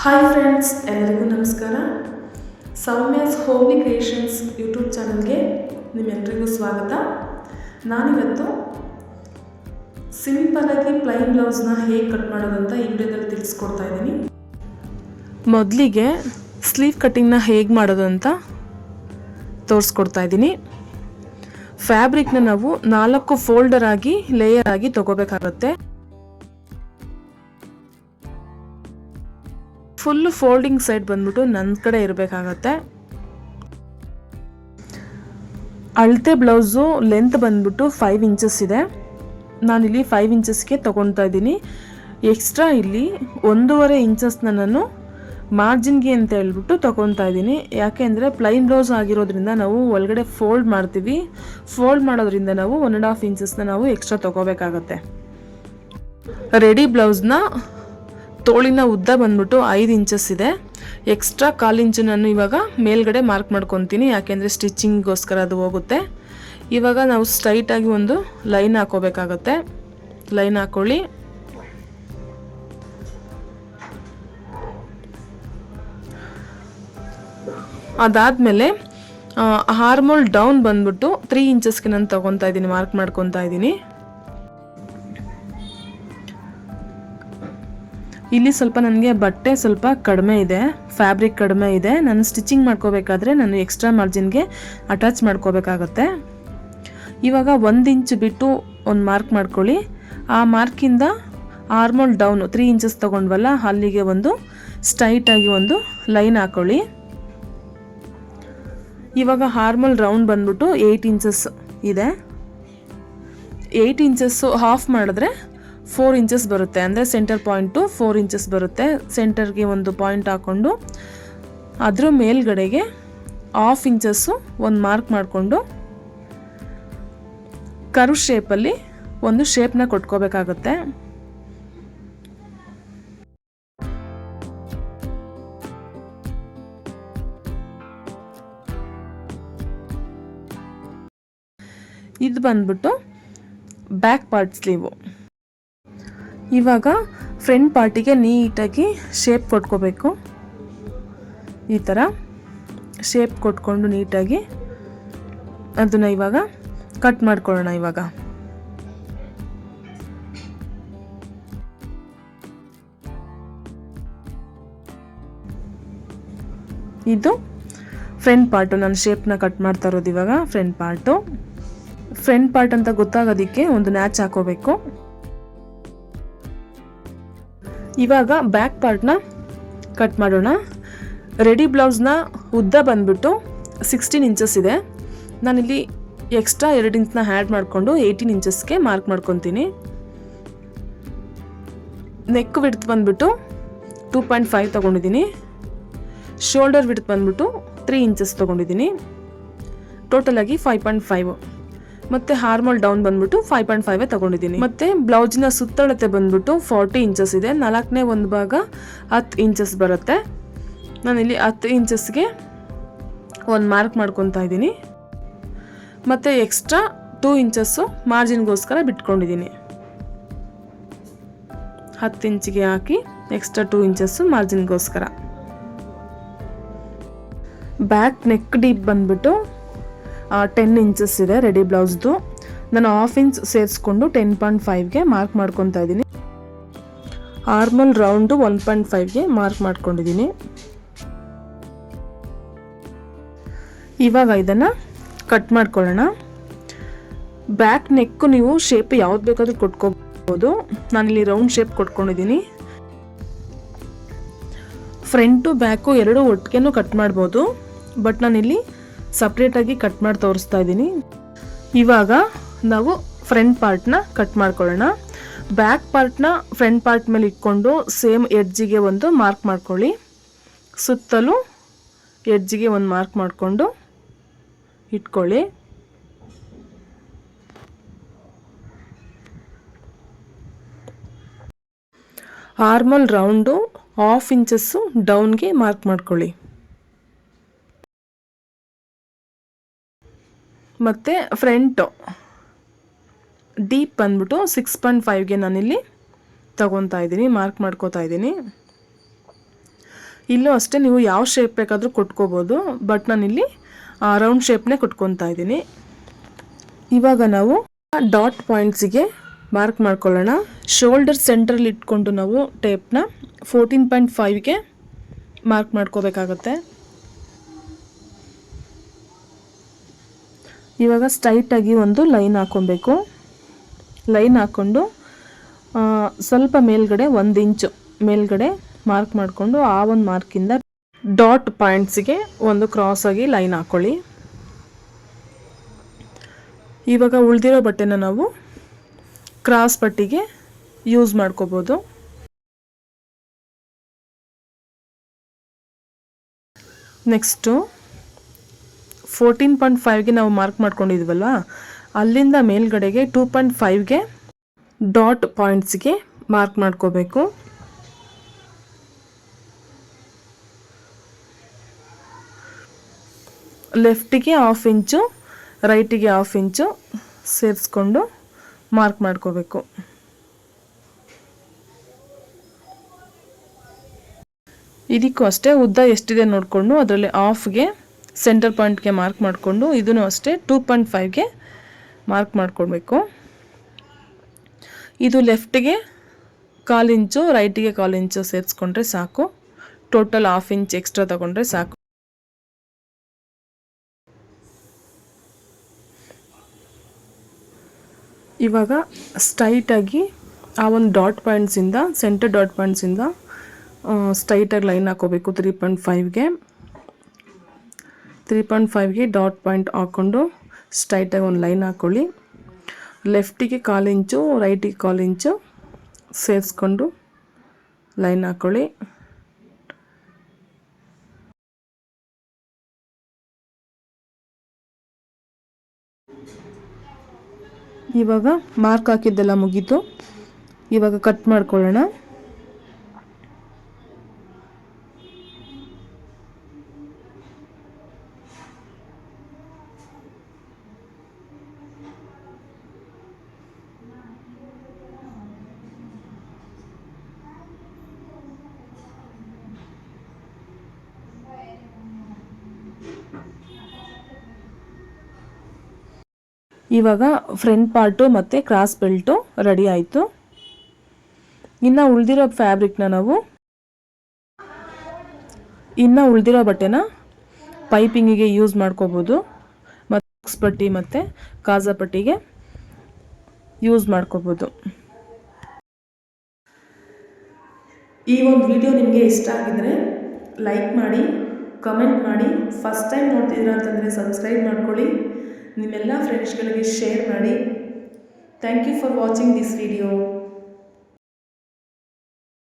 Hi friends ಎಲ್ಲರಿಗೂ ನಮಸ್ಕಾರ. Soumya's homely creations YouTube ಚಾನಲ್ಗೆ ನಿಮ್ಮೆಲ್ಲರಿಗೂ ಸ್ವಾಗತ. ನಾನಿವತ್ತು ಸಿಂಪಲಾಗಿ ಪ್ಲೈನ್ ಬ್ಲೌಸ್ನ ಹೇಗೆ ಕಟ್ ಮಾಡೋದು ಅಂತ ಈ ವಿಡಿಯೋದಲ್ಲಿ ತಿಳಿಸ್ಕೊಡ್ತಾ ಇದ್ದೀನಿ. ಮೊದಲಿಗೆ ಸ್ಲೀವ್ ಕಟ್ಟಿಂಗ್ನ ಹೇಗೆ ಮಾಡೋದು ಅಂತ ತೋರಿಸ್ಕೊಡ್ತಾ ಇದ್ದೀನಿ. ಫ್ಯಾಬ್ರಿಕ್ನ ನಾವು ನಾಲ್ಕು ಫೋಲ್ಡರ್ ಆಗಿ ಲೇಯರ್ ಆಗಿ ತಗೋಬೇಕಾಗತ್ತೆ. ಫುಲ್ ಫೋಲ್ಡಿಂಗ್ ಸೈಡ್ ಬಂದ್ಬಿಟ್ಟು ನನ್ನ ಕಡೆ ಇರಬೇಕಾಗತ್ತೆ. ಅಳತೆ ಬ್ಲೌಸು ಲೆಂತ್ ಬಂದ್ಬಿಟ್ಟು ಫೈವ್ ಇಂಚಸ್ ಇದೆ. ನಾನಿಲ್ಲಿ ಫೈವ್ ಇಂಚಸ್ಗೆ ತೊಗೊಳ್ತಾ ಇದ್ದೀನಿ. ಎಕ್ಸ್ಟ್ರಾ ಇಲ್ಲಿ ಒಂದೂವರೆ ಇಂಚಸ್ನ ನಾನು ಮಾರ್ಜಿನ್ಗೆ ಅಂತ ಹೇಳ್ಬಿಟ್ಟು ತೊಗೊತಾ ಇದ್ದೀನಿ. ಯಾಕೆ ಅಂದರೆ ಪ್ಲೈನ್ ಬ್ಲೌಸ್ ಆಗಿರೋದ್ರಿಂದ ನಾವು ಒಳಗಡೆ ಫೋಲ್ಡ್ ಮಾಡ್ತೀವಿ. ಫೋಲ್ಡ್ ಮಾಡೋದ್ರಿಂದ ನಾವು ಒನ್ ಆ್ಯಂಡ್ ಹಾಫ್ ಇಂಚಸ್ನ ನಾವು ಎಕ್ಸ್ಟ್ರಾ ತೊಗೋಬೇಕಾಗತ್ತೆ. ರೆಡಿ ಬ್ಲೌಸ್ನ ತೋಳಿನ ಉದ್ದ ಬಂದ್ಬಿಟ್ಟು ಐದು ಇಂಚಸ್ ಇದೆ. ಎಕ್ಸ್ಟ್ರಾ ಕಾಲು ಇಂಚು ನಾನು ಇವಾಗ ಮೇಲ್ಗಡೆ ಮಾರ್ಕ್ ಮಾಡ್ಕೊತೀನಿ, ಯಾಕೆಂದರೆ ಸ್ಟಿಚ್ಚಿಂಗ್ಗೋಸ್ಕರ ಅದು ಹೋಗುತ್ತೆ. ಇವಾಗ ನಾವು ಸ್ಟ್ರೈಟಾಗಿ ಒಂದು ಲೈನ್ ಹಾಕೋಬೇಕಾಗತ್ತೆ. ಲೈನ್ ಹಾಕೊಳ್ಳಿ. ಅದಾದಮೇಲೆ ಹಾರ್ಮೋಲ್ ಡೌನ್ ಬಂದ್ಬಿಟ್ಟು ತ್ರೀ ಇಂಚಸ್ಗೆ ನಾನು ತೊಗೊತಾ ಇದ್ದೀನಿ ಮಾರ್ಕ್ ಮಾಡ್ಕೊತಾ ಇದ್ದೀನಿ. ಇಲ್ಲಿ ಸ್ವಲ್ಪ ನನಗೆ ಬಟ್ಟೆ ಸ್ವಲ್ಪ ಕಡಿಮೆ ಇದೆ ಫ್ಯಾಬ್ರಿಕ್ ಕಡಿಮೆ ಇದೆ. ನಾನು ಸ್ಟಿಚಿಂಗ್ ಮಾಡ್ಕೋಬೇಕಾದ್ರೆ ನಾನು ಎಕ್ಸ್ಟ್ರಾ ಮಾರ್ಜಿನ್ಗೆ ಅಟ್ಯಾಚ್ ಮಾಡ್ಕೋಬೇಕಾಗತ್ತೆ. ಇವಾಗ ಒಂದು ಇಂಚ್ ಬಿಟ್ಟು ಒಂದು ಮಾರ್ಕ್ ಮಾಡ್ಕೊಳ್ಳಿ. ಆ ಮಾರ್ಕಿಂದ ಆರ್ಮೋಲ್ ಡೌನು ತ್ರೀ ಇಂಚಸ್ ತೊಗೊಂಡ್ವಲ್ಲ, ಅಲ್ಲಿಗೆ ಒಂದು ಸ್ಟೈಟಾಗಿ ಒಂದು ಲೈನ್ ಹಾಕೊಳ್ಳಿ. ಇವಾಗ ಹಾರ್ಮಲ್ ರೌಂಡ್ ಬಂದ್ಬಿಟ್ಟು ಏಯ್ಟ್ ಇಂಚಸ್ ಇದೆ. ಏಯ್ಟ್ ಇಂಚಸ್ಸು ಹಾಫ್ ಮಾಡಿದ್ರೆ ಫೋರ್ ಇಂಚಸ್ ಬರುತ್ತೆ ಅಂದರೆ ಸೆಂಟರ್ ಪಾಯಿಂಟು ಫೋರ್ ಇಂಚಸ್ ಬರುತ್ತೆ. ಸೆಂಟರ್ಗೆ ಒಂದು ಪಾಯಿಂಟ್ ಹಾಕ್ಕೊಂಡು ಅದರ ಮೇಲ್ಗಡೆಗೆ ಆಫ್ ಇಂಚಸ್ಸು ಒಂದು ಮಾರ್ಕ್ ಮಾಡಿಕೊಂಡು ಕರು ಶೇಪಲ್ಲಿ ಒಂದು ಶೇಪ್ನ ಕೊಟ್ಕೋಬೇಕಾಗುತ್ತೆ. ಇದು ಬಂದ್ಬಿಟ್ಟು ಬ್ಯಾಕ್ ಪಾರ್ಟ್ ಸ್ಲೀವು ಇವಾಗ ಫ್ರಂಟ್ ಪಾರ್ಟಿಗೆ ನೀಟಾಗಿ ಶೇಪ್ ಕೊಟ್ಕೋಬೇಕು. ಈ ಥರ ಶೇಪ್ ಕೊಟ್ಕೊಂಡು ನೀಟಾಗಿ ಅದನ್ನು ಇವಾಗ ಕಟ್ ಮಾಡ್ಕೊಳ್ಳೋಣ ಇವಾಗ. ಇದು ಫ್ರಂಟ್ ಪಾರ್ಟು ನಾನು ಶೇಪ್ನ ಕಟ್ ಮಾಡ್ತಾ ಇರೋದು ಇವಾಗ ಫ್ರಂಟ್ ಪಾರ್ಟು ಫ್ರಂಟ್ ಪಾರ್ಟ್ ಅಂತ ಗೊತ್ತಾಗೋದಕ್ಕೆ ಒಂದು ನ್ಯಾಚ್ ಹಾಕೋಬೇಕು. ಇವಾಗ ಬ್ಯಾಕ್ ಪಾರ್ಟ್ನ ಕಟ್ ಮಾಡೋಣ. ರೆಡಿ ಬ್ಲೌಸ್ನ ಉದ್ದ ಬಂದ್ಬಿಟ್ಟು ಸಿಕ್ಸ್ಟೀನ್ ಇಂಚಸ್ ಇದೆ. ನಾನಿಲ್ಲಿ ಎಕ್ಸ್ಟ್ರಾ ಎರಡು ಇಂಚ್ನ ಆ್ಯಡ್ ಮಾಡಿಕೊಂಡು ಏಯ್ಟೀನ್ ಇಂಚಸ್ಗೆ ಮಾರ್ಕ್ ಮಾಡ್ಕೊತೀನಿ. ನೆಕ್ ವಿಡ್ತ್ ಬಂದ್ಬಿಟ್ಟು ಟೂ ಪಾಯಿಂಟ್ ಫೈವ್ ತೊಗೊಂಡಿದ್ದೀನಿ. ಶೋಲ್ಡರ್ ವಿಡ್ತ್ ಬಂದ್ಬಿಟ್ಟು ತ್ರೀ ಇಂಚಸ್ ತೊಗೊಂಡಿದ್ದೀನಿ. ಟೋಟಲಾಗಿ ಫೈವ್ ಪಾಯಿಂಟ್ ಫೈವ್ ಮತ್ತು ಹಾರ್ಮಲ್ ಡೌನ್ ಬಂದ್ಬಿಟ್ಟು ಫೈವ್ ಪಾಯಿಂಟ್ ಫೈವ್ ತಗೊಂಡಿದ್ದೀನಿ. ಮತ್ತೆ ಬ್ಲೌಸ್ನ ಸುತ್ತಳತೆ ಬಂದ್ಬಿಟ್ಟು ಫಾರ್ಟಿ ಇಂಚಸ್ ಇದೆ. ನಾಲ್ಕನೇ ಒಂದು ಭಾಗ ಹತ್ತು ಇಂಚಸ್ ಬರುತ್ತೆ. ನಾನಿಲ್ಲಿ ಹತ್ತು ಇಂಚಸ್ಗೆ ಒಂದು ಮಾರ್ಕ್ ಮಾಡ್ಕೊತಾ ಇದ್ದೀನಿ. ಮತ್ತು ಎಕ್ಸ್ಟ್ರಾ ಟೂ ಇಂಚಸ್ಸು ಮಾರ್ಜಿನ್ಗೋಸ್ಕರ ಬಿಟ್ಕೊಂಡಿದ್ದೀನಿ. ಹತ್ತು ಇಂಚಿಗೆ ಹಾಕಿ ಎಕ್ಸ್ಟ್ರಾ ಟೂ ಇಂಚಸ್ಸು ಮಾರ್ಜಿನ್ಗೋಸ್ಕರ ಬ್ಯಾಕ್ ನೆಕ್ ಡೀಪ್ ಬಂದ್ಬಿಟ್ಟು ಟೆನ್ ಇಂಚಸ್ ಇದೆ ರೆಡಿ ಬ್ಲೌಸ್ದು. ನಾನು ಹಾಫ್ ಇಂಚ್ ಸೇರಿಸ್ಕೊಂಡು ಟೆನ್ ಪಾಯಿಂಟ್ ಫೈವ್ಗೆ ಮಾರ್ಕ್ ಮಾಡ್ಕೊತಾ ಇದ್ದೀನಿ. ಆರ್ಮಲ್ ರೌಂಡು ಒನ್ ಪಾಯಿಂಟ್ ಫೈವ್ಗೆ ಮಾರ್ಕ್ ಮಾಡ್ಕೊಂಡಿದ್ದೀನಿ. ಇವಾಗ ಇದನ್ನು ಕಟ್ ಮಾಡ್ಕೊಳ್ಳೋಣ. ಬ್ಯಾಕ್ ನೆಕ್ಕು ನೀವು ಶೇಪ್ ಯಾವ್ದು ಬೇಕಾದ್ರೂ ಕೊಟ್ಕೋಬೋದು. ನಾನಿಲ್ಲಿ ರೌಂಡ್ ಶೇಪ್ ಕೊಟ್ಕೊಂಡಿದ್ದೀನಿ. ಫ್ರಂಟು ಬ್ಯಾಕು ಎರಡು ಒಟ್ಟಿಗೆನೂ ಕಟ್ ಮಾಡ್ಬೋದು. ಬಟ್ ನಾನಿಲ್ಲಿ ಸಪ್ರೇಟಾಗಿ ಕಟ್ ಮಾಡಿ ತೋರಿಸ್ತಾ ಇದ್ದೀನಿ. ಇವಾಗ ನಾವು ಫ್ರಂಟ್ ಪಾರ್ಟ್ನ ಕಟ್ ಮಾಡ್ಕೊಳ್ಳೋಣ. ಬ್ಯಾಕ್ ಪಾರ್ಟ್ನ ಫ್ರಂಟ್ ಪಾರ್ಟ್ ಮೇಲೆ ಇಟ್ಕೊಂಡು ಸೇಮ್ ಎಡ್ಜಿಗೆ ಒಂದು ಮಾರ್ಕ್ ಮಾಡ್ಕೊಳ್ಳಿ. ಸುತ್ತಲೂ ಎಡ್ಜಿಗೆ ಒಂದು ಮಾರ್ಕ್ ಮಾಡಿಕೊಂಡು ಇಟ್ಕೊಳ್ಳಿ. ಆರ್ಮಲ್ ರೌಂಡು ಹಾಫ್ ಇಂಚಸ್ಸು ಡೌನ್ಗೆ ಮಾರ್ಕ್ ಮಾಡ್ಕೊಳ್ಳಿ. ಮತ್ತು ಫ್ರಂಟು. ಡೀಪ್ ಬಂದ್ಬಿಟ್ಟು ಸಿಕ್ಸ್ ಪಾಯಿಂಟ್ ಫೈವ್ಗೆ ನಾನಿಲ್ಲಿ ತಗೊತಾ ಇದ್ದೀನಿ, ಮಾರ್ಕ್ ಮಾಡ್ಕೋತಾ ಇದ್ದೀನಿ. ಇಲ್ಲೂ ಅಷ್ಟೇ ನೀವು ಯಾವ ಶೇಪ್ ಬೇಕಾದರೂ ಕೊಟ್ಕೋಬೋದು ಬಟ್ ನಾನಿಲ್ಲಿ ರೌಂಡ್ ಶೇಪ್ನೇ ಕೊಟ್ಕೊತಾ ಇದ್ದೀನಿ. ಇವಾಗ ನಾವು ಡಾಟ್ ಪಾಯಿಂಟ್ಸಿಗೆ ಮಾರ್ಕ್ ಮಾಡ್ಕೊಳ್ಳೋಣ. ಶೋಲ್ಡರ್ ಸೆಂಟ್ರಲ್ಲಿ ಇಟ್ಕೊಂಡು ನಾವು ಟೇಪ್ನ ಫೋರ್ಟೀನ್ ಪಾಯಿಂಟ್ ಫೈವ್ಗೆ ಮಾರ್ಕ್ ಮಾಡ್ಕೋಬೇಕಾಗತ್ತೆ. ಇವಾಗ ಸ್ಟ್ರೈಟಾಗಿ ಒಂದು ಲೈನ್ ಹಾಕ್ಕೊಬೇಕು. ಲೈನ್ ಹಾಕ್ಕೊಂಡು ಸ್ವಲ್ಪ ಮೇಲ್ಗಡೆ ಒಂದು ಇಂಚು ಮೇಲ್ಗಡೆ ಮಾರ್ಕ್ ಮಾಡಿಕೊಂಡು ಆ ಒಂದು ಮಾರ್ಕಿಂದ ಡಾಟ್ ಪಾಯಿಂಟ್ಸಿಗೆ ಒಂದು ಕ್ರಾಸ್ ಆಗಿ ಲೈನ್ ಹಾಕ್ಕೊಳ್ಳಿ ಇವಾಗ ಉಳಿದಿರೋ ಬಟ್ಟೆನ ನಾವು ಕ್ರಾಸ್ ಪಟ್ಟಿಗೆ ಯೂಸ್ ಮಾಡ್ಕೋಬೋದು. ನೆಕ್ಸ್ಟು ಫೋರ್ಟೀನ್ ಪಾಯಿಂಟ್ ಫೈವ್ಗೆ ನಾವು ಮಾರ್ಕ್ ಮಾಡ್ಕೊಂಡಿದ್ವಲ್ಲ ಅಲ್ಲಿಂದ ಮೇಲ್ಗಡೆಗೆ ಟೂ ಪಾಯಿಂಟ್ ಫೈವ್ಗೆ ಡಾಟ್ ಪಾಯಿಂಟ್ಸ್ಗೆ ಮಾರ್ಕ್ ಮಾಡ್ಕೋಬೇಕು. ಲೆಫ್ಟಿಗೆ ಹಾಫ್ ಇಂಚು ರೈಟಿಗೆ ಹಾಫ್ ಇಂಚು ಸೇರಿಸ್ಕೊಂಡು ಮಾರ್ಕ್ ಮಾಡ್ಕೋಬೇಕು. ಇದಕ್ಕೂ ಅಷ್ಟೇ ಉದ್ದ ಎಷ್ಟಿದೆ ನೋಡಿಕೊಂಡು ಅದರಲ್ಲಿ ಆಫ್ಗೆ ಸೆಂಟರ್ ಪಾಯಿಂಟ್ಗೆ ಮಾರ್ಕ್ ಮಾಡಿಕೊಂಡು ಇದನ್ನು ಅಷ್ಟೇ ಟೂ ಪಾಯಿಂಟ್ ಫೈವ್ಗೆ ಮಾರ್ಕ್ ಮಾಡಿಕೊಡ್ಬೇಕು ಇದು ಲೆಫ್ಟಿಗೆ ಕಾಲು ಇಂಚು ರೈಟಿಗೆ ಕಾಲು ಇಂಚು ಸೇರಿಸ್ಕೊಂಡ್ರೆ ಸಾಕು. ಟೋಟಲ್ ಹಾಫ್ ಇಂಚ್ ಎಕ್ಸ್ಟ್ರಾ ತಗೊಂಡ್ರೆ ಸಾಕು. ಇವಾಗ ಸ್ಟ್ರೈಟಾಗಿ ಆ ಒಂದು ಡಾಟ್ ಪಾಯಿಂಟ್ಸಿಂದ ಸೆಂಟರ್ ಡಾಟ್ ಪಾಯಿಂಟ್ಸಿಂದ ಸ್ಟ್ರೈಟಾಗಿ ಲೈನ್ ಹಾಕೋಬೇಕು ತ್ರೀ ಪಾಯಿಂಟ್ ಫೈವ್ಗೆ ತ್ರೀ ಪಾಯಿಂಟ್ ಫೈವ್ಗೆ ಡಾಟ್ ಪಾಯಿಂಟ್ ಹಾಕ್ಕೊಂಡು ಸ್ಟ್ರೈಟಾಗಿ ಒಂದು ಲೈನ್ ಹಾಕ್ಕೊಳ್ಳಿ ಲೆಫ್ಟಿಗೆ ಕಾಲು ಇಂಚು ರೈಟಿಗೆ ಕಾಲು ಇಂಚು ಸೇರಿಸ್ಕೊಂಡು ಲೈನ್ ಹಾಕ್ಕೊಳ್ಳಿ ಇವಾಗ ಮಾರ್ಕ್ ಹಾಕಿದ್ದೆಲ್ಲ ಮುಗೀತು. ಇವಾಗ ಕಟ್ ಮಾಡ್ಕೊಳ್ಳೋಣ. ಇವಾಗ ಫ್ರಂಟ್ ಪಾರ್ಟು ಮತ್ತು ಕ್ರಾಸ್ ಬೆಲ್ಟು ರೆಡಿ ಆಯಿತು. ಇನ್ನು ಉಳಿದಿರೋ ಫ್ಯಾಬ್ರಿಕ್ನ ನಾವು ಇನ್ನು ಉಳಿದಿರೋ ಬಟ್ಟೆನ ಪೈಪಿಂಗಿಗೆ ಯೂಸ್ ಮಾಡ್ಕೋಬೋದು. ಮತ್ತು ಪಟ್ಟಿ ಮತ್ತು ಕಾಜಾ ಪಟ್ಟಿಗೆ ಯೂಸ್ ಮಾಡ್ಕೋಬೋದು. ಈ ಒಂದು ವಿಡಿಯೋ ನಿಮಗೆ ಇಷ್ಟ ಆಗಿದರೆ ಲೈಕ್ ಮಾಡಿ ಕಮೆಂಟ್ ಮಾಡಿ. ಫಸ್ಟ್ ಟೈಮ್ ನೋಡ್ತಿದ್ದೀರಾ ಅಂತಂದರೆ ಸಬ್ಸ್ಕ್ರೈಬ್ ಮಾಡ್ಕೊಳ್ಳಿ. ನಿಮ್ಮೆಲ್ಲ ಫ್ರೆಂಡ್ಸ್ಗಳಿಗೆ ಶೇರ್ ಮಾಡಿ. Thank you for watching this video